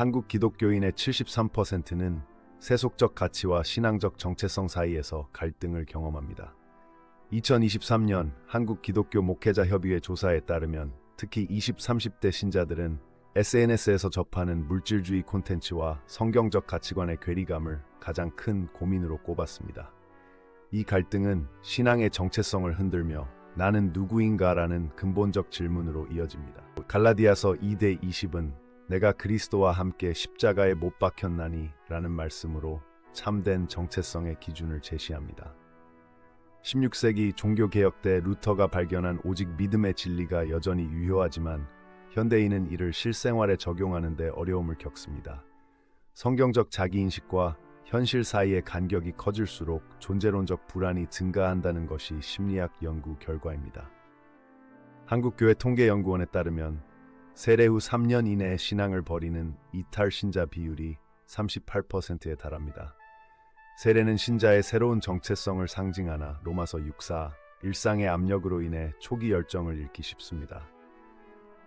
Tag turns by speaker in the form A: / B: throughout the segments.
A: 한국 기독교인의 73%는 세속적 가치와 신앙적 정체성 사이에서 갈등을 경험합니다. 2023년 한국 기독교 목회자 협의회 조사에 따르면 특히 20, 30대 신자들은 SNS에서 접하는 물질주의 콘텐츠와 성경적 가치관의 괴리감을 가장 큰 고민으로 꼽았습니다. 이 갈등은 신앙의 정체성을 흔들며 나는 누구인가라는 근본적 질문으로 이어집니다. 갈라디아서 2대 20은 내가 그리스도와 함께 십자가에 못 박혔나니 라는 말씀으로 참된 정체성의 기준을 제시합니다. 16세기 종교개혁 때 루터가 발견한 오직 믿음의 진리가 여전히 유효하지만 현대인은 이를 실생활에 적용하는 데 어려움을 겪습니다. 성경적 자기인식과 현실 사이의 간격이 커질수록 존재론적 불안이 증가한다는 것이 심리학 연구 결과입니다. 한국교회 통계연구원에 따르면 세례 후 3년 이내에 신앙을 버리는 이탈 신자 비율이 38%에 달합니다. 세례는 신자의 새로운 정체성을 상징하나 로마서 6사 일상의 압력으로 인해 초기 열정을 잃기 쉽습니다.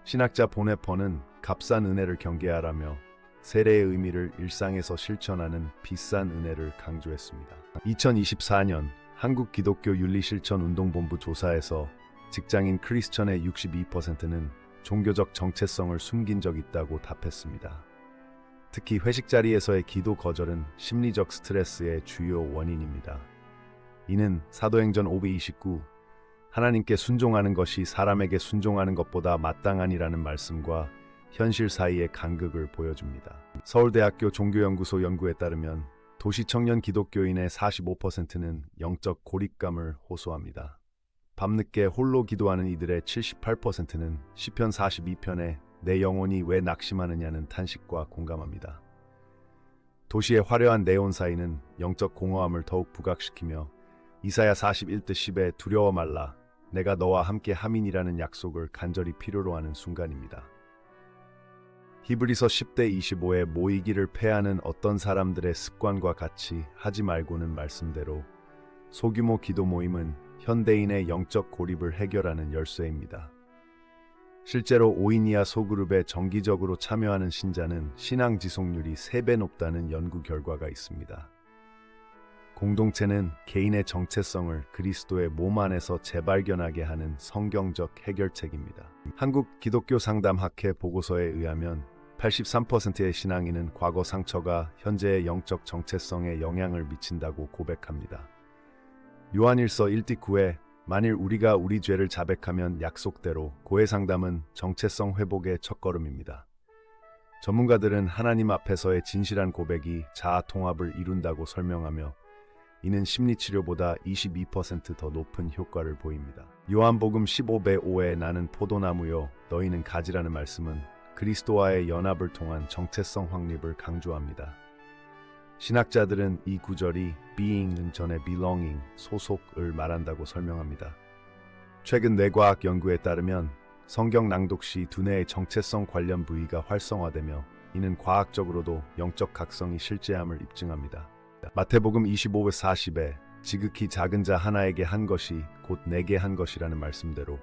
A: 신학자 보네퍼는 값싼 은혜를 경계하라며 세례의 의미를 일상에서 실천하는 비싼 은혜를 강조했습니다. 2024년 한국 기독교 윤리실천운동본부 조사에서 직장인 크리스천의 62%는 종교적 정체성을 숨긴 적 있다고 답했습니다. 특히 회식 자리에서의 기도 거절은 심리적 스트레스의 주요 원인입니다. 이는 사도행전 529 하나님께 순종하는 것이 사람에게 순종하는 것보다 마땅하니라는 말씀과 현실 사이의 간극을 보여줍니다. 서울대학교 종교연구소 연구에 따르면 도시 청년 기독교인의 45%는 영적 고립감을 호소합니다. 밤늦게 홀로 기도하는 이들의 78%는 시편 42편에 내 영혼이 왜 낙심하느냐는 탄식과 공감합니다. 도시의 화려한 네온 사이는 영적 공허함을 더욱 부각시키며 이사야 41대 10에 두려워 말라 내가 너와 함께 함인이라는 약속을 간절히 필요로 하는 순간입니다. 히브리서 10대 25에 모이기를 패하는 어떤 사람들의 습관과 같이 하지 말고는 말씀대로 소규모 기도 모임은 현대인의 영적 고립을 해결하는 열쇠입니다. 실제로 5인 이하 소그룹에 정기적으로 참여하는 신자는 신앙 지속률이 3배 높다는 연구 결과가 있습니다. 공동체는 개인의 정체성을 그리스도의 몸 안에서 재발견하게 하는 성경적 해결책입니다. 한국 기독교 상담 학회 보고서에 의하면 83%의 신앙인은 과거 상처가 현재의 영적 정체성에 영향을 미친다고 고백합니다. 요한일서 1띠 9에 만일 우리가 우리 죄를 자백하면 약속대로 고해 상담은 정체성 회복의 첫걸음입니다. 전문가들은 하나님 앞에서의 진실한 고백이 자아 통합을 이룬다고 설명하며 이는 심리치료보다 22%더 높은 효과를 보입니다. 요한복음 15배 5에 나는 포도나무요 너희는 가지라는 말씀은 그리스도와의 연합을 통한 정체성 확립을 강조합니다. 신학자들은 이 구절이 being은 전에 belonging, 소속을 말한다고 설명합니다. 최근 뇌과학 연구에 따르면 성경 낭독 시 두뇌의 정체성 관련 부위가 활성화되며 이는 과학적으로도 영적 각성이 실제함을 입증합니다. 마태복음 25회 40에 지극히 작은 자 하나에게 한 것이 곧 내게 한 것이라는 말씀대로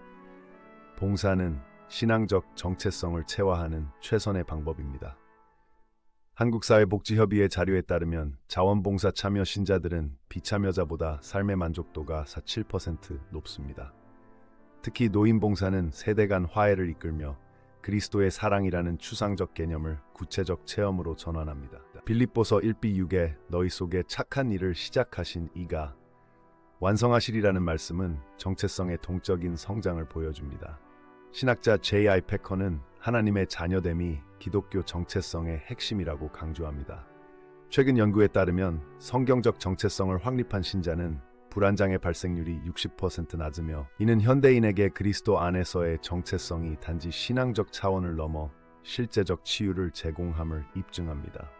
A: 봉사는 신앙적 정체성을 채화하는 최선의 방법입니다. 한국사회복지협의회 자료에 따르면 자원봉사 참여 신자들은 비참여자보다 삶의 만족도가 47% 높습니다. 특히 노인봉사는 세대 간 화해를 이끌며 그리스도의 사랑이라는 추상적 개념을 구체적 체험으로 전환합니다. 빌립보서 1비 6에 너희 속에 착한 일을 시작하신 이가 완성하시리라는 말씀은 정체성의 동적인 성장을 보여줍니다. 신학자 J.I. 패커는 하나님의 자녀됨이 기독교 정체성의 핵심이라고 강조합니다. 최근 연구에 따르면 성경적 정체성을 확립한 신자는 불안장애 발생률이 60% 낮으며 이는 현대인에게 그리스도 안에서의 정체성이 단지 신앙적 차원을 넘어 실제적 치유를 제공함을 입증합니다.